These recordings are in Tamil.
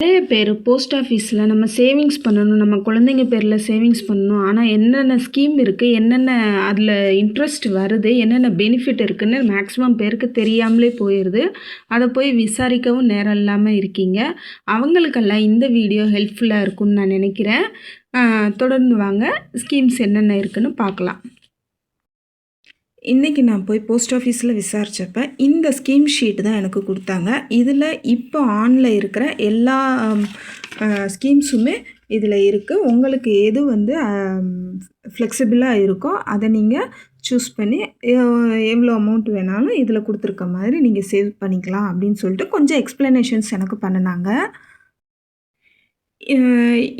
நிறைய பேர் போஸ்ட் ஆஃபீஸில் நம்ம சேவிங்ஸ் பண்ணணும் நம்ம குழந்தைங்க பேரில் சேவிங்ஸ் பண்ணணும். ஆனால் என்னென்ன ஸ்கீம் இருக்குது என்னென்ன அதில் இன்ட்ரெஸ்ட் வருது என்னென்ன பெனிஃபிட் இருக்குதுன்னு மேக்ஸிமம் பேருக்கு தெரியாமலே போயிடுது அதை போய் விசாரிக்கவும் நேரம் இல்லாமல் இருக்கீங்க. அவங்களுக்கெல்லாம் இந்த வீடியோ ஹெல்ப்ஃபுல்லாக இருக்கும்னு நான் நினைக்கிறேன். தொடர்ந்து வாங்க. ஸ்கீம்ஸ் என்னென்ன இருக்குதுன்னு பார்க்கலாம். இன்றைக்கி நான் போய் போஸ்ட் ஆஃபீஸில் விசாரித்தப்ப இந்த ஸ்கீம் ஷீட் தான் எனக்கு கொடுத்தாங்க. இதில் இப்போ ஆனில் இருக்கிற எல்லா ஸ்கீம்ஸுமே இதில் இருக்குது உங்களுக்கு எது வந்து ஃப்ளெக்சிபிளாக இருக்கோ அதை நீங்கள் சூஸ் பண்ணி எவ்வளோ அமௌண்ட் வேணாலும் இதில் கொடுத்துருக்க மாதிரி நீங்கள் சேவ் பண்ணிக்கலாம் அப்படின்னு சொல்லிட்டு கொஞ்சம் எக்ஸ்ப்ளனேஷன்ஸ் எனக்கு பண்ணினாங்க.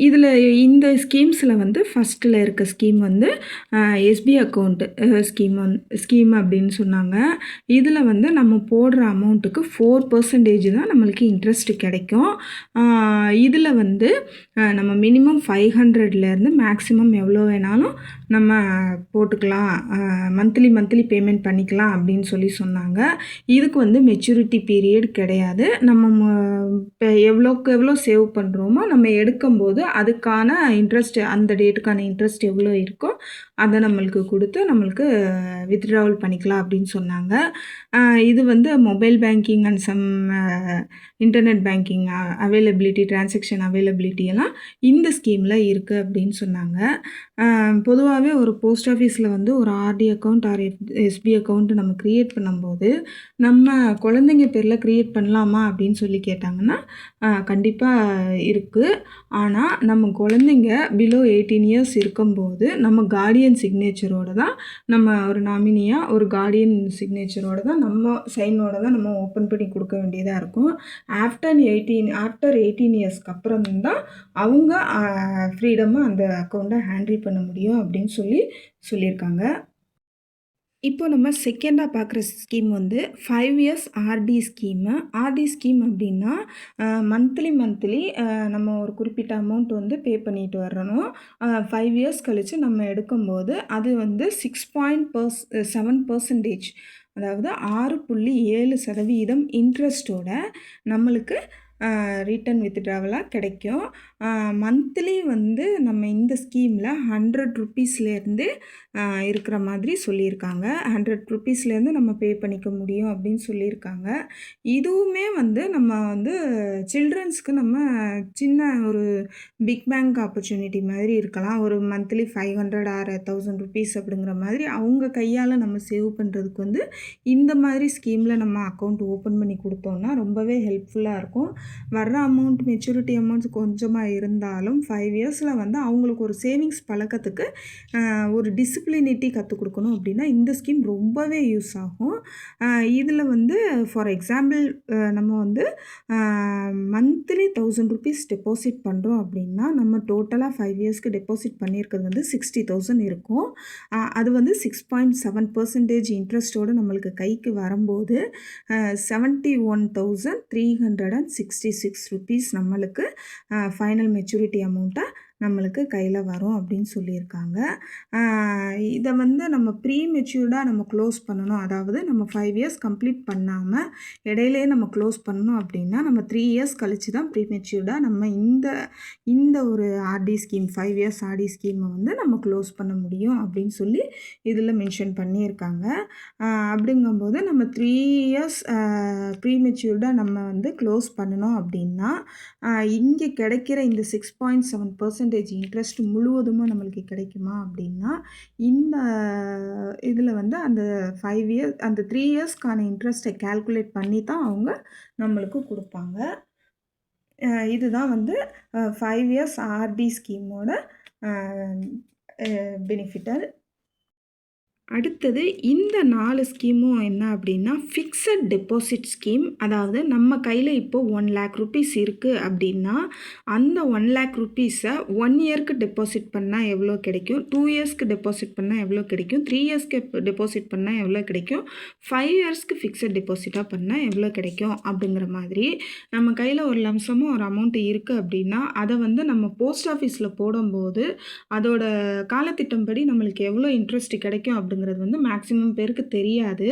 இதில் இந்த ஸ்கீம்ஸில் வந்து ஃபஸ்ட்டில் இருக்க ஸ்கீம் வந்து எஸ்பி அக்கௌண்ட்டு ஸ்கீம் வந் ஸ்கீம் அப்படின்னு சொன்னாங்க. இதில் வந்து நம்ம போடுற அமௌண்ட்டுக்கு ஃபோர் பர்சன்டேஜ் தான் நம்மளுக்கு இன்ட்ரெஸ்ட் கிடைக்கும். இதில் வந்து நம்ம மினிமம் ஃபைவ் ஹண்ட்ரட்லேருந்து மேக்ஸிமம் எவ்வளோ வேணாலும் நம்ம போட்டுக்கலாம் மந்த்லி மந்த்லி பேமெண்ட் பண்ணிக்கலாம் அப்படின்னு சொல்லி சொன்னாங்க. இதுக்கு வந்து மெச்சூரிட்டி பீரியட் கிடையாது. நம்ம ம- இப்போ எவ்வளோக்கு எவ்வளோ சேவ் பண்ணுறோமோ நம்ம எடுக்கும்போது அதுக்கான இன்ட்ரெஸ்ட் அந்த டேட்டுக்கான இன்ட்ரெஸ்ட் எவ்வளோ இருக்கோ அதை நம்மளுக்கு கொடுத்து நம்மளுக்கு வித்ட்ராவல் பண்ணிக்கலாம் அப்படின்னு சொன்னாங்க. இது வந்து mobile banking and some internet banking availability transaction availability எல்லாம் இந்த ஸ்கீமில் இருக்குது அப்படின்னு சொன்னாங்க. பொதுவாக பொதுவாகவே ஒரு போஸ்ட் ஆஃபீஸில் வந்து ஒரு RD account or SB account நம்ம க்ரியேட் பண்ணும்போது நம்ம குழந்தைங்க பேரில் க்ரியேட் பண்ணலாமா அப்படின்னு சொல்லி கேட்டாங்கன்னா கண்டிப்பாக இருக்குது ஆனால் நம்ம குழந்தைங்க பிலோ எயிட்டீன் இயர்ஸ் இருக்கும்போது நம்ம கார்டியன் சிக்னேச்சரோட தான் நம்ம ஒரு நாமினியாக ஒரு கார்டியன் சிக்னேச்சரோட தான் நம்ம சைனோட தான் நம்ம ஓப்பன் பண்ணி கொடுக்க வேண்டியதாக இருக்கும். ஆஃப்டர் எயிட்டீன் ஆஃப்டர் எயிட்டீன் இயர்ஸ்க்கு அப்புறம் தான் அவங்க ஃப்ரீடமாக அந்த அக்கௌண்ட்டை ஹேண்டில் பண்ண முடியும் அப்படின்னு சொல்லி சொல்லியிருக்காங்க. இப்போ நம்ம செகண்டாக பார்க்குற ஸ்கீம் வந்து five years RD scheme RD scheme அப்படின்னா மந்த்லி மந்த்லி நம்ம ஒரு குறிப்பிட்ட அமௌண்ட் வந்து பே பண்ணிட்டு வரணும். ஃபைவ் இயர்ஸ் கழித்து நம்ம எடுக்கும்போது அது வந்து six point purse seven percentage அதாவது ஆறு புள்ளி ஏழு சதவீதம் இன்ட்ரெஸ்ட்டோட நம்மளுக்கு ரிட்டன் வித்ட்ராவலாக கிடைக்கும். மந்த்லி வந்து நம்ம இந்த ஸ்கீமில் ஹண்ட்ரட் ருப்பீஸ்லேருந்து இருக்கிற மாதிரி சொல்லியிருக்காங்க. ஹண்ட்ரட் ருப்பீஸ்லேருந்து நம்ம பே பண்ணிக்க முடியும் அப்படின்னு சொல்லியிருக்காங்க. இதுவுமே வந்து நம்ம வந்து சில்ட்ரன்ஸ்க்கு நம்ம சின்ன ஒரு பிக் பேங்க் ஆப்பர்ச்சுனிட்டி மாதிரி இருக்கலாம். ஒரு monthly five hundred or thousand rupees அப்படிங்கிற மாதிரி அவங்க கையால் நம்ம சேவ் பண்ணுறதுக்கு வந்து இந்த மாதிரி ஸ்கீமில் நம்ம அக்கௌண்ட் ஓப்பன் பண்ணி கொடுத்தோம்னா ரொம்பவே ஹெல்ப்ஃபுல்லாக இருக்கும். வர்ற அமௌண்ட் மெச்சூரிட்டி அமௌண்ட்ஸ் கொஞ்சமாக இருந்தாலும் ஃபைவ் இயர்ஸில் வந்து அவங்களுக்கு ஒரு சேவிங்ஸ் பழக்கத்துக்கு ஒரு டிசிப்ளினிட்டி கற்றுக் கொடுக்கணும் அப்படின்னா இந்த ஸ்கீம் ரொம்பவே யூஸ் ஆகும். இதில் வந்து ஃபார் எக்ஸாம்பிள் நம்ம வந்து மந்த்லி தௌசண்ட் ருபீஸ் டெபாசிட் பண்ணுறோம் அப்படின்னா நம்ம டோட்டலாக ஃபைவ் இயர்ஸ்க்கு டெபாசிட் பண்ணியிருக்கிறது வந்து சிக்ஸ்டி தௌசண்ட் இருக்கும். அது வந்து சிக்ஸ் பாயிண்ட் செவன் பர்சன்டேஜ் இன்ட்ரெஸ்ட்டோடு நம்மளுக்கு கைக்கு வரும்போது seventy one thousand three hundred and six sixty six rupees நம்மளுக்கு ஃபைனல் மெச்சூரிட்டி அமௌண்ட்டாக நம்மளுக்கு கையில் வரும் அப்படின்னு சொல்லியிருக்காங்க. இதை வந்து நம்ம ப்ரீ மெச்சூர்டாக நம்ம க்ளோஸ் பண்ணணும். அதாவது நம்ம ஃபைவ் இயர்ஸ் கம்ப்ளீட் பண்ணாமல் இடையிலே நம்ம க்ளோஸ் பண்ணணும் அப்படின்னா நம்ம த்ரீ இயர்ஸ் கழித்து தான் ப்ரீ மெச்சூர்டாக நம்ம இந்த இந்த ஒரு RD scheme five years RD ஸ்கீமை வந்து நம்ம க்ளோஸ் பண்ண முடியும் அப்படின்னு சொல்லி இதில் மென்ஷன் பண்ணியிருக்காங்க. அப்படிங்கும்போது நம்ம த்ரீ இயர்ஸ் ப்ரீ மெச்சூர்டாக நம்ம வந்து க்ளோஸ் பண்ணணும் அப்படின்னா இங்கே கிடைக்கிற இந்த six point seven percent percentage interest முழுவதுமாக நம்மளுக்கு கிடைக்குமா அப்படின்னா இந்த இதில் வந்து அந்த ஃபைவ் இயர்ஸ் அந்த த்ரீ இயர்ஸ்க்கான இன்ட்ரெஸ்ட்டை கால்குலேட் பண்ணி தான் அவங்க நம்மளுக்கு கொடுப்பாங்க. இதுதான் வந்து ஃபைவ் இயர்ஸ் ஆர்டி ஸ்கீமோட பெனிஃபிட்டர் அடுத்தது இந்த நாலு ஸ்கீமும் என்ன அப்படின்னா ஃபிக்ஸட் டெபாசிட் ஸ்கீம் அதாவது நம்ம கையில் இப்போ ஒன் லேக் ருபீஸ் இருக்குது அப்படின்னா அந்த ஒன் லேக் ருபீஸை ஒன் இயர்க்கு டெபாசிட் பண்ணால் எவ்வளோ கிடைக்கும்? டூ இயர்ஸ்க்கு டெபாசிட் பண்ணால் எவ்வளோ கிடைக்கும்? த்ரீ இயர்ஸ்க்கு டெபாசிட் பண்ணால் எவ்வளோ கிடைக்கும்? ஃபைவ் இயர்ஸ்க்கு ஃபிக்ஸட் டெபாசிட்டாக பண்ணால் எவ்வளோ கிடைக்கும்? அப்படிங்கிற மாதிரி நம்ம கையில் ஒரு லம்சமும் ஒரு அமௌண்ட் இருக்குது அப்படின்னா அதை வந்து நம்ம போஸ்ட் ஆஃபீஸில் போடும்போது அதோட காலத்திட்டம்படி நம்மளுக்கு எவ்வளோ இன்ட்ரெஸ்ட் கிடைக்கும் அப்படிங்கிறது வந்து மேக்ஸிமம் பேருக்கு தெரியாது.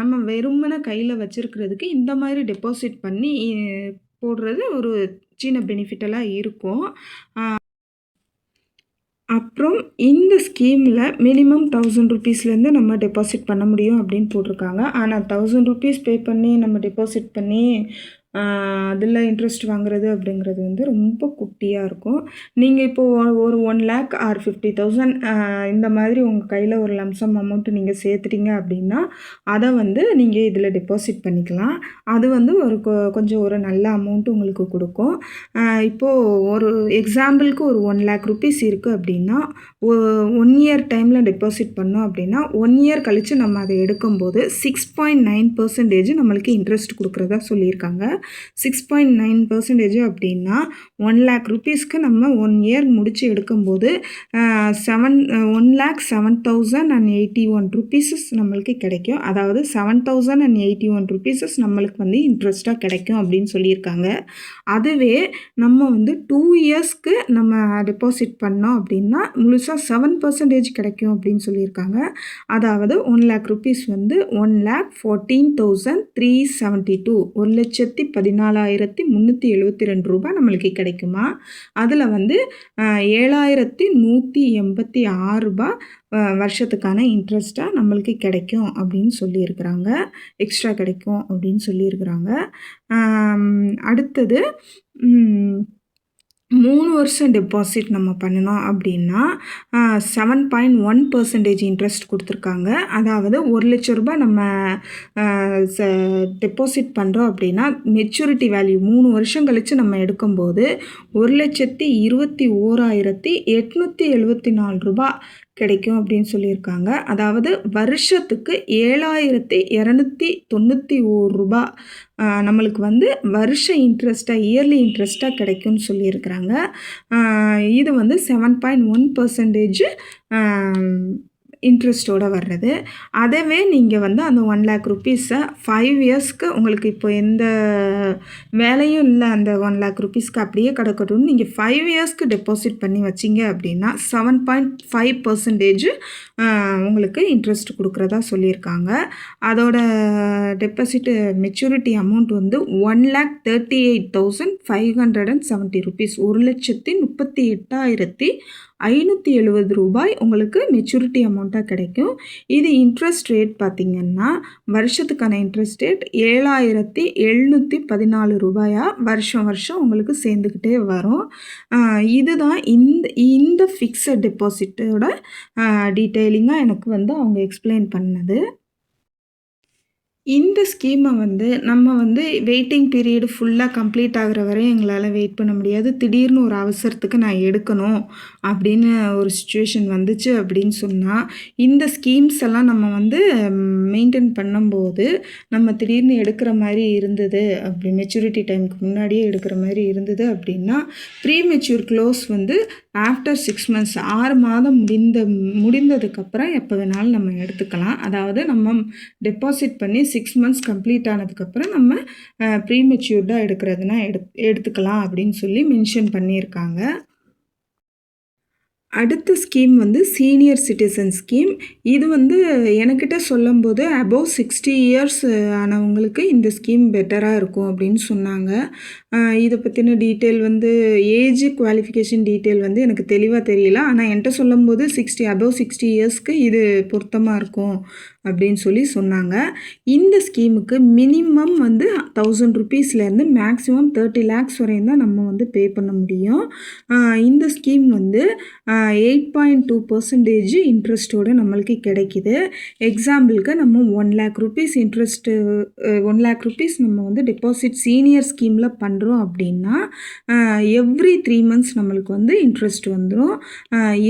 நம்ம வெறுமனை கையில் வச்சுருக்கிறதுக்கு இந்த மாதிரி டெபாசிட் பண்ணி போடுறது ஒரு சின்ன பெனிஃபிட்டெல்லாம் இருக்கும். அப்புறம் இந்த ஸ்கீமில் மினிமம் தௌசண்ட் ருபீஸ்லேருந்து நம்ம டெபாசிட் பண்ண முடியும் அப்படின்னு போட்டிருக்காங்க. ஆனால் தௌசண்ட் ருபீஸ் பே பண்ணி நம்ம டெபாசிட் பண்ணி அதில் இன்ட்ரெஸ்ட் வாங்குறது அப்படிங்கிறது வந்து ரொம்ப குட்டியாக இருக்கும். நீங்கள் இப்போது ஒரு one lakh or fifty thousand இந்த மாதிரி உங்கள் கையில் ஒரு லம்சம் அமௌண்ட்டு நீங்கள் சேர்த்துட்டீங்க அப்படின்னா அதை வந்து நீங்கள் இதில் டெபாசிட் பண்ணிக்கலாம். அது வந்து ஒரு கொஞ்சம் ஒரு நல்ல அமௌண்ட்டு உங்களுக்கு கொடுக்கும். இப்போது ஒரு எக்ஸாம்பிளுக்கு ஒரு ஒன் லேக் ருபீஸ் இருக்குது அப்படின்னா ஒன் இயர் டைமில் டெபாசிட் பண்ணோம் அப்படின்னா ஒன் இயர் கழித்து நம்ம அதை எடுக்கும்போது சிக்ஸ் பாயிண்ட் நைன் பர்சன்டேஜ் நம்மளுக்கு இன்ட்ரெஸ்ட் கொடுக்குறதா சொல்லியிருக்காங்க. சிக்ஸ் பாயிண்ட் நைன் பர்சன்டேஜ் அப்படின்னா ஒன் லேக் ருபீஸ்க்கு நம்ம ஒன் இயர் முடித்து எடுக்கும்போது seven one lakh seven thousand and eighty one rupees நம்மளுக்கு கிடைக்கும். அதாவது seven thousand and eighty one rupees நம்மளுக்கு வந்து இன்ட்ரெஸ்ட்டாக கிடைக்கும் அப்படின்னு சொல்லியிருக்காங்க. அதுவே நம்ம வந்து டூ இயர்ஸ்க்கு நம்ம டெபாசிட் பண்ணோம் அப்படின்னா முழுசாக செவன் பர்சன்டேஜ் கிடைக்கும் அப்படின்னு சொல்லியிருக்காங்க. அதாவது ஒன் லேக் ருபீஸ் வந்து one lakh fourteen thousand three seventy two ஒரு லட்சத்தி பதினாலாயிரத்தி முந்நூற்றி எழுபத்தி ரெண்டு ரூபாய் நம்மளுக்கு கிடைக்கும். அதில் வந்து ஏழாயிரத்தி நூற்றி எண்பத்தி ஆறு ரூபா வருஷத்துக்கான இன்ட்ரெஸ்ட்டாக நம்மளுக்கு கிடைக்கும் அப்படின்னு சொல்லியிருக்கிறாங்க. எக்ஸ்ட்ரா கிடைக்கும் அப்படின்னு சொல்லியிருக்கிறாங்க. அடுத்தது மூணு வருஷம் டெபாசிட் நம்ம பண்ணினோம் அப்படின்னா seven point one percentage interest கொடுத்துருக்காங்க. அதாவது ஒரு லட்ச ரூபாய் நம்ம ச டெபாசிட் பண்ணுறோம் அப்படின்னா மெச்சூரிட்டி வேல்யூ மூணு வருஷம் கழித்து நம்ம எடுக்கும்போது ஒரு லட்சத்தி இருபத்தி ஓராயிரத்தி எட்நூற்றி எழுபத்தி நாலு ரூபா கிடைக்கும் அப்படின்னு சொல்லியிருக்காங்க. அதாவது வருஷத்துக்கு ஏழாயிரத்தி இரநூத்தி தொண்ணூற்றி ஓர் ரூபா நம்மளுக்கு வந்து வருஷ இன்ட்ரெஸ்ட்டாக இயர்லி இன்ட்ரெஸ்ட்டாக கிடைக்கும்னு சொல்லியிருக்கிறாங்க. இது வந்து செவன் பாயிண்ட் ஒன் பர்சன்டேஜ் இன்ட்ரெஸ்ட்டோடு வர்றது. அதவே நீங்கள் வந்து அந்த ஒன் லேக் ருப்பீஸை ஃபைவ் இயர்ஸ்க்கு உங்களுக்கு இப்போ எந்த வேலையும் இல்லை அந்த ஒன் லேக் ருப்பீஸ்க்கு அப்படியே கிடக்கட்டும்னு நீங்கள் ஃபைவ் இயர்ஸ்க்கு டெபாசிட் பண்ணி வச்சிங்க அப்படின்னா செவன் பாயிண்ட் ஃபைவ் பர்சன்டேஜ் உங்களுக்கு இன்ட்ரெஸ்ட் கொடுக்குறதா சொல்லியிருக்காங்க அதோட டெபாசிட் மெச்சூரிட்டி அமௌண்ட் வந்து one lakh thirty eight thousand five hundred and seventy rupees ஒரு லட்சத்தி முப்பத்தி எட்டாயிரத்தி ஐநூற்றி எழுபது ரூபாய் உங்களுக்கு மெச்சூரிட்டி அமௌண்ட்டாக கிடைக்கும். இது இன்ட்ரெஸ்ட் ரேட் பார்த்திங்கன்னா வருஷத்துக்கான இன்ட்ரெஸ்ட் ரேட் ஏழாயிரத்தி எழுநூற்றி பதினாலு ரூபாயாக வருஷம் வருஷம் உங்களுக்கு சேர்ந்துக்கிட்டே வரும். இதுதான் இந்த இந்த ஃபிக்ஸட் டெபாசிட்டோட டீட்டெயிலிங்காக எனக்கு வந்து அவங்க எக்ஸ்பிளைன் பண்ணது. இந்த ஸ்கீமை வந்து நம்ம வந்து வெயிட்டிங் பீரியடு ஃபுல்லாக கம்ப்ளீட் ஆகிற வரையும் எங்களால் வெயிட் பண்ண முடியாது. திடீர்னு ஒரு அவசரத்துக்கு நான் எடுக்கணும் அப்படின்னு ஒரு சுச்சுவேஷன் வந்துச்சு அப்படின்னு சொன்னால் இந்த ஸ்கீம்ஸ் எல்லாம் நம்ம வந்து மெயின்டைன் பண்ணும்போது நம்ம திடீர்னு எடுக்கிற மாதிரி இருந்தது அப்படி மெச்சூரிட்டி டைமுக்கு முன்னாடியே எடுக்கிற மாதிரி இருந்தது அப்படின்னா ப்ரீ மெச்சூர் க்ளோஸ் வந்து ஆஃப்டர் சிக்ஸ் மந்த்ஸ் ஆறு மாதம் முடிந்த முடிந்ததுக்கப்புறம் எப்போ வேணாலும் நம்ம எடுத்துக்கலாம். அதாவது நம்ம டெபாசிட் பண்ணி சிக்ஸ் மந்த்ஸ் கம்ப்ளீட் ஆனதுக்கப்புறம் நம்ம ப்ரீ மெச்சூர்டாக எடுக்கிறதுனா எடு எடுத்துக்கலாம் அப்படின்னு சொல்லி மென்ஷன் பண்ணியிருக்காங்க. அடுத்த ஸ்கீம் வந்து சீனியர் சிட்டிசன் ஸ்கீம் இது வந்து எனக்கிட்ட சொல்லும்போது அபவ் சிக்ஸ்டி இயர்ஸ் ஆனவங்களுக்கு இந்த ஸ்கீம் பெட்டராக இருக்கும் அப்படின்னு சொன்னாங்க. இதை பற்றின டீட்டெயில் வந்து ஏஜ் குவாலிஃபிகேஷன் டீட்டெயில் வந்து எனக்கு தெளிவாக தெரியல. ஆனால் என்கிட்ட சொல்லும்போது சிக்ஸ்டி அபவ் சிக்ஸ்டி இயர்ஸ்க்கு இது பொருத்தமாக இருக்கும். அப்படின்னு சொல்லி சொன்னாங்க. இந்த ஸ்கீமுக்கு மினிமம் வந்து தௌசண்ட் ருபீஸ்லேருந்து மேக்ஸிமம் தேர்ட்டி லேக்ஸ் வரையும் தான் நம்ம வந்து பே பண்ண முடியும். இந்த ஸ்கீம் வந்து எயிட் பாயிண்ட் டூ பர்சன்டேஜ் இன்ட்ரெஸ்ட்டோடு நம்மளுக்கு கிடைக்கிது. எக்ஸாம்பிளுக்கு நம்ம one lakh rupees interest one lakh rupees நம்ம வந்து டெபாசிட் சீனியர் ஸ்கீமில் பண்ணுறோம் அப்படின்னா எவ்ரி த்ரீ மந்த்ஸ் நம்மளுக்கு வந்து இன்ட்ரெஸ்ட் வந்துடும்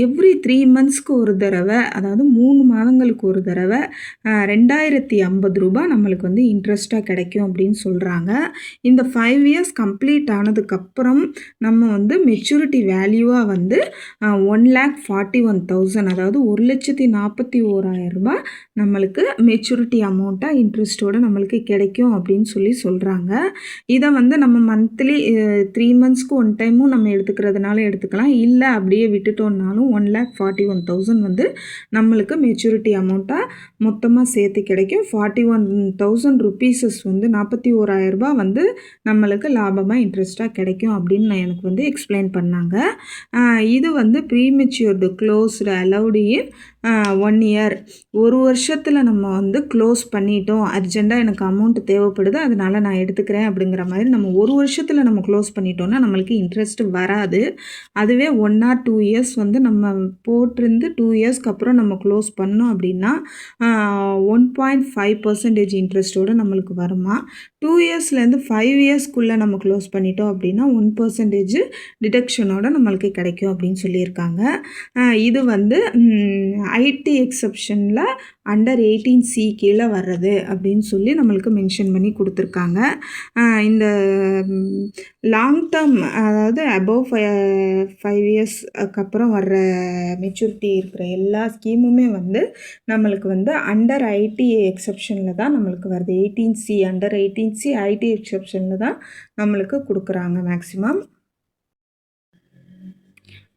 எவ்ரி த்ரீ மந்த்ஸ்க்கு ஒரு தடவை அதாவது மூணு மாதங்களுக்கு ஒரு தடவை ரெண்டாயிரத்தி ஐம்பது ரூபா நம்மளுக்கு வந்து இன்ட்ரெஸ்ட்டாக கிடைக்கும் அப்படின்னு சொல்கிறாங்க இந்த ஃபைவ் இயர்ஸ் கம்ப்ளீட் ஆனதுக்கப்புறம் நம்ம வந்து மெச்சூரிட்டி வேல்யூவாக வந்து one lakh forty one thousand அதாவது ஒரு லட்சத்தி நாற்பத்தி ஓராயிரம் ரூபாய் நம்மளுக்கு மெச்சூரிட்டி அமௌண்ட்டாக இன்ட்ரெஸ்ட்டோடு நம்மளுக்கு கிடைக்கும் அப்படின்னு சொல்லி சொல்கிறாங்க இதை வந்து நம்ம மந்த்லி த்ரீ மந்த்ஸ்க்கு ஒன் டைமும் நம்ம எடுத்துக்கிறதுனால எடுத்துக்கலாம். இல்லை அப்படியே விட்டுட்டோம்னாலும் one lakh forty one thousand வந்து நம்மளுக்கு மெச்சூரிட்டி அமௌண்ட்டாக மொத்தமாக சேர்த்து கிடைக்கும். ஃபார்ட்டி ஒன் தௌசண்ட் ருப்பீஸஸ் வந்து நாற்பத்தி ஓராயிரரூபா வந்து நம்மளுக்கு லாபமாக இன்ட்ரெஸ்ட்டாக கிடைக்கும் அப்படின்னு நான் எனக்கு வந்து எக்ஸ்பிளைன் பண்ணாங்க. இது வந்து prematured closed allowed in one year ஒரு வருஷத்தில் நம்ம வந்து க்ளோஸ் பண்ணிட்டோம். அர்ஜெண்ட்டாக எனக்கு அமௌண்ட் தேவைப்படுது. அதனால் நான் எடுத்துக்கிறேன் அப்படிங்கிற மாதிரி நம்ம ஒரு வருஷத்தில் நம்ம க்ளோஸ் பண்ணிட்டோம்னா நம்மளுக்கு இன்ட்ரெஸ்ட் வராது. அதுவே ஒன் ஆர் டூ இயர்ஸ் வந்து நம்ம போட்டிருந்து டூ இயர்ஸ்க்கு அப்புறம் நம்ம க்ளோஸ் பண்ணோம் அப்படின்னா ஒன் பாயிண்ட் ஃபைவ் பர்சன்டேஜ் இன்ட்ரெஸ்ட்டோடு நம்மளுக்கு வருமா? டூ இயர்ஸ்லேருந்து ஃபைவ் இயர்ஸ்க்குள்ளே நம்ம க்ளோஸ் பண்ணிட்டோம் அப்படின்னா ஒன் பர்சன்டேஜ் டிடக்ஷனோட நம்மளுக்கு கிடைக்கும் அப்படின்னு சொல்லியிருக்காங்க. இது வந்து ஐடி எக்ஸப்ஷனில் அண்டர் எயிட்டீன் சி கீழே வர்றது அப்படின்னு சொல்லி நம்மளுக்கு மென்ஷன் பண்ணி கொடுத்துருக்காங்க. இந்த லாங் டேர்ம் அதாவது அபவ் ஃபை ஃபைவ் இயர்ஸ்க்கு அப்புறம் வர்ற மெச்சூரிட்டி இருக்கிற எல்லா ஸ்கீமுமே வந்து நம்மளுக்கு வந்து அண்டர் ஐடி எக்ஸப்ஷனில் தான் நம்மளுக்கு வருது. Eighteen C under eighteen C IT எக்ஸப்ஷனில் தான் நம்மளுக்கு கொடுக்குறாங்க மேக்ஸிமம்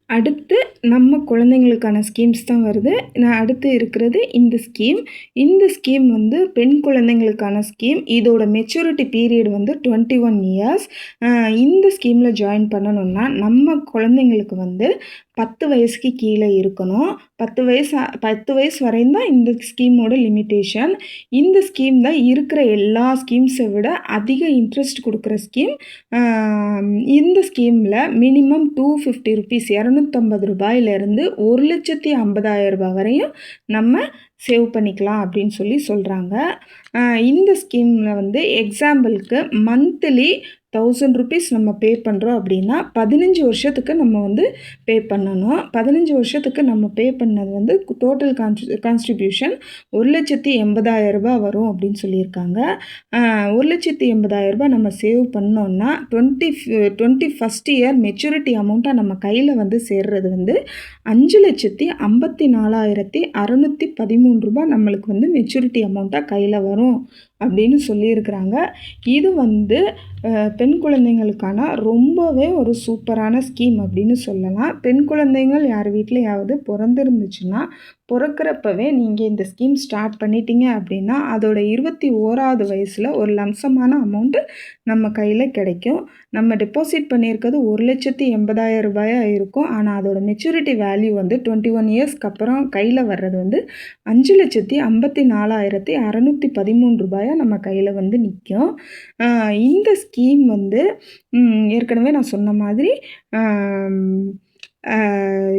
அடுத்து நம்ம குழந்தைங்களுக்கான ஸ்கீம்ஸ் தான் வருது. நான் அடுத்து இருக்கிறது இந்த ஸ்கீம் இந்த ஸ்கீம் வந்து பெண் குழந்தைங்களுக்கான ஸ்கீம் இதோட மெச்சூரிட்டி பீரியட் வந்து டுவெண்ட்டி ஒன் இயர்ஸ் இந்த ஸ்கீமில் ஜாயின் பண்ணணுன்னா நம்ம குழந்தைங்களுக்கு வந்து பத்து வயசுக்கு கீழே இருக்கணும். பத்து வயசு பத்து வயசு வரையும் தான் இந்த ஸ்கீமோட லிமிட்டேஷன் இந்த ஸ்கீம் தான் இருக்கிற எல்லா ஸ்கீம்ஸை விட அதிக இன்ட்ரெஸ்ட் கொடுக்குற ஸ்கீம் இந்த ஸ்கீமில் மினிமம் டூ ஃபிஃப்டி ருபீஸ் இரநூத்தம்பது ரூபாயிலேருந்து ஒரு லட்சத்தி ஐம்பதாயிரம் ரூபாய் வரையும் நம்ம சேவ் பண்ணிக்கலாம் அப்படின்னு சொல்லி சொல்கிறாங்க இந்த ஸ்கீமில் வந்து எக்ஸாம்பிளுக்கு மந்த்லி தௌசண்ட் ருபீஸ் நம்ம பே பண்ணுறோம் அப்படின்னா பதினஞ்சு வருஷத்துக்கு நம்ம வந்து பே பண்ணணும். பதினஞ்சு வருஷத்துக்கு நம்ம பே பண்ணது வந்து டோட்டல் கான்ஸ்டி கான்ஸ்ட்ரிபியூஷன் ஒரு லட்சத்தி எண்பதாயிரரூபா வரும் அப்படின்னு சொல்லியிருக்காங்க. ஒரு லட்சத்தி எண்பதாயிரரூபா நம்ம சேவ் பண்ணோன்னா twenty twenty first year maturity அமௌண்ட்டாக நம்ம கையில் வந்து சேர்றது வந்து அஞ்சு லட்சத்தி ஐம்பத்தி நாலாயிரத்தி அறநூற்றி பதிமூணு ரூபா நம்மளுக்கு வந்து மெச்சூரிட்டி அமௌண்ட்டாக கையில் வரும். அப்படின்னு சொல்லியிருக்கிறாங்க. இது வந்து பெண் குழந்தைங்களுக்கான ரொம்பவே ஒரு சூப்பரான ஸ்கீம் அப்படின்னு சொல்லலாம். பெண் குழந்தைங்கள் யார் வீட்லையாவது பிறந்திருந்துச்சுன்னா பிறக்கிறப்பவே நீங்கள் இந்த ஸ்கீம் ஸ்டார்ட் பண்ணிட்டீங்க அப்படின்னா அதோட இருபத்தி ஓராவது வயசில் ஒரு லம்சமான அமௌண்ட்டு நம்ம கையில் கிடைக்கும். நம்ம டெபாசிட் பண்ணியிருக்கிறது ஒரு லட்சத்தி எண்பதாயிரம் ரூபாயாக இருக்கும். ஆனால் அதோட மெச்சூரிட்டி வேல்யூ வந்து டுவெண்ட்டி ஒன் இயர்ஸ்க்கு அப்புறம் கையில் வர்றது வந்து அஞ்சு லட்சத்தி ஐம்பத்தி நாலாயிரத்தி அறநூற்றி பதிமூணு ரூபாயாக நம்ம கையில் வந்து நிற்கும் இந்த ஸ்கீம் வந்து ஏற்கனவே நான் சொன்ன மாதிரி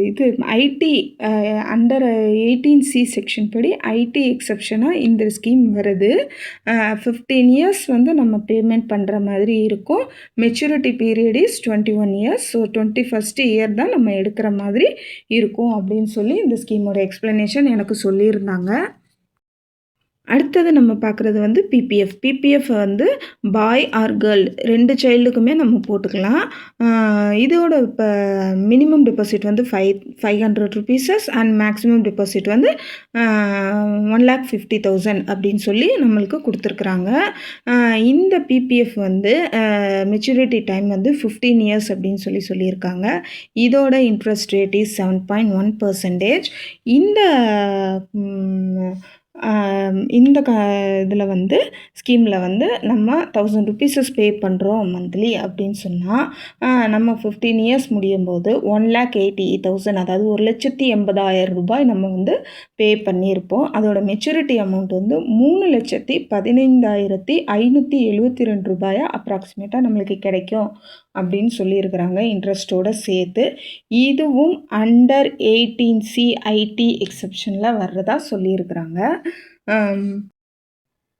இது IT under eighteen C section படி ஐடி எக்ஸப்ஷனாக இந்த ஸ்கீம் வருது. ஃபிஃப்டீன் இயர்ஸ் வந்து நம்ம பேமெண்ட் பண்ணுற மாதிரி இருக்கும். Maturity period is twenty one years so twenty first year தான் நம்ம எடுக்கிற மாதிரி இருக்கும் அப்படின்னு சொல்லி இந்த ஸ்கீமோட எக்ஸ்ப்ளனேஷன் எனக்கு சொல்லியிருந்தாங்க. அடுத்தது நம்ம பார்க்குறது வந்து பிபிஎஃப் பிபிஎஃப் வந்து பாய் ஆர் கேர்ள் ரெண்டு சைல்டுக்குமே நம்ம போட்டுக்கலாம். இதோட இப்போ மினிமம் டெபாசிட் வந்து five five hundred rupees and maximum deposit வந்து ஒன் லேக் ஃபிஃப்டி தௌசண்ட் அப்படின்னு சொல்லி நம்மளுக்கு கொடுத்துருக்குறாங்க. இந்த பிபிஎஃப் வந்து மெச்சூரிட்டி டைம் வந்து ஃபிஃப்டீன் இயர்ஸ் அப்படின்னு சொல்லி சொல்லியிருக்காங்க. இதோட interest rate is seven point one percentage இந்த இந்த க இதில் வந்து ஸ்கீமில் வந்து நம்ம தௌசண்ட் ருபீஸஸ் பே பண்ணுறோம் மந்த்லி அப்படின்னு சொன்னால் நம்ம ஃபிஃப்டீன் இயர்ஸ் முடியும் போது ஒன் லேக் எயிட்டி தௌசண்ட் அதாவது ஒரு லட்சத்தி எண்பதாயிரம் ரூபாய் நம்ம வந்து பே பண்ணியிருப்போம். அதோட மெச்சூரிட்டி அமௌண்ட் வந்து மூணு லட்சத்தி பதினைந்தாயிரத்தி ஐநூற்றி எழுபத்தி ரெண்டு ரூபாயாக அப்ராக்சிமேட்டாக நம்மளுக்கு கிடைக்கும். அப்படின்னு சொல்லியிருக்கிறாங்க. இன்ட்ரெஸ்ட்டோடு சேர்த்து இதுவும் அண்டர் எயிட்டீன் சி ஐடி எக்ஸப்ஷனில் வர்றதா சொல்லியிருக்கிறாங்க.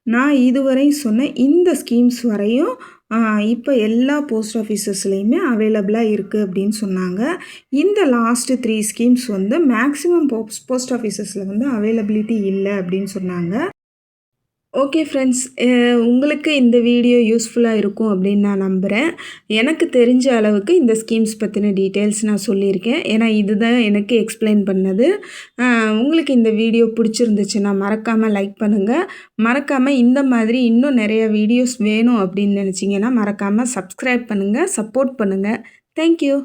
நான் இதுவரை சொன்ன இந்த ஸ்கீம்ஸ் வரையும் இப்போ எல்லா போஸ்ட் ஆஃபீஸஸ்லேயுமே அவைலபிளாக இருக்குது அப்படின்னு சொன்னாங்க. இந்த லாஸ்ட்டு த்ரீ ஸ்கீம்ஸ் வந்து மேக்ஸிமம் போஸ்ட் போஸ்ட் ஆஃபீஸஸில் வந்து அவைலபிலிட்டி இல்லை அப்படின்னு சொன்னாங்க. ஓகே ஃப்ரெண்ட்ஸ் உங்களுக்கு இந்த வீடியோ யூஸ்ஃபுல்லாக இருக்கும் அப்படின்னு நான் நம்புகிறேன் எனக்கு தெரிஞ்ச அளவுக்கு இந்த ஸ்கீம்ஸ் பற்றின டீட்டெயில்ஸ் நான் சொல்லியிருக்கேன். ஏன்னா இதுதான் எனக்கு எக்ஸ்பிளைன் பண்ணது. உங்களுக்கு இந்த வீடியோ பிடிச்சிருந்துச்சுன்னா மறக்காமல் லைக் பண்ணுங்கள் மறக்காமல் இந்த மாதிரி இன்னும் நிறைய வீடியோஸ் வேணும் அப்படின்னு நினச்சிங்கன்னா மறக்காமல் சப்ஸ்கிரைப் பண்ணுங்கள் சப்போர்ட் பண்ணுங்கள் தேங்க்யூ